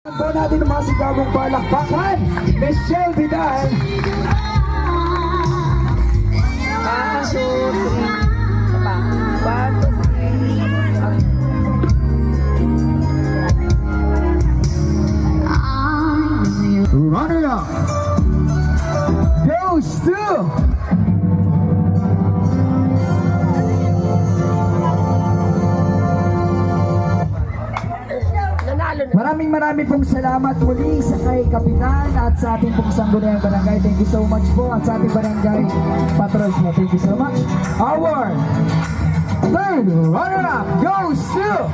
po natin ang mga sigabong palakpakan. Michelle Vidal. Ah, so. Apa? One, two, three. Runner up. Goes to. Nanalo na. Maraming maraming pong salamat muli sa kay Kapitan at sa ating pong Sangguniang Barangay. Thank you so much po at sa ating barangay patrons mo. Thank you so much. Our third runner-up goes to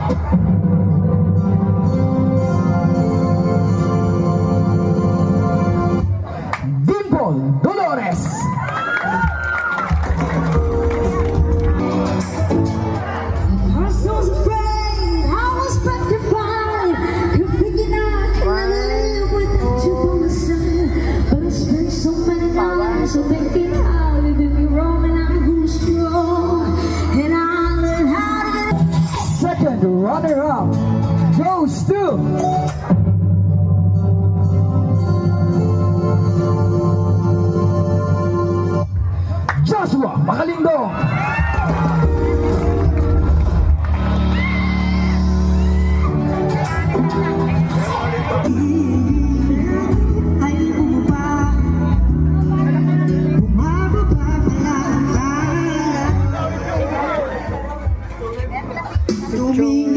goes to Joshua lang Tumingin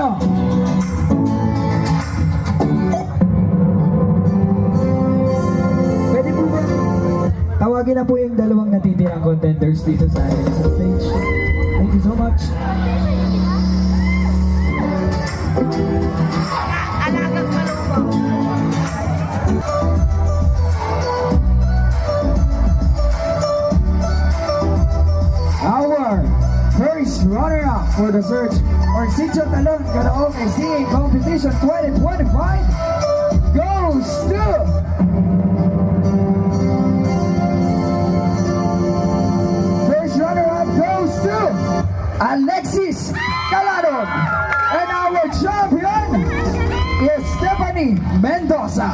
No. Pwede po ba? Tawagin na po yung dalawang natitirang contenders dito sa atin sa stage. Thank you so much. Alagang malubog. Our runner-up for the search or Sitio Talon Karaoke Singing Competition 2025 goes to First runner-up goes to Alexis Caladon. And our champion is Stephanie Mendoza.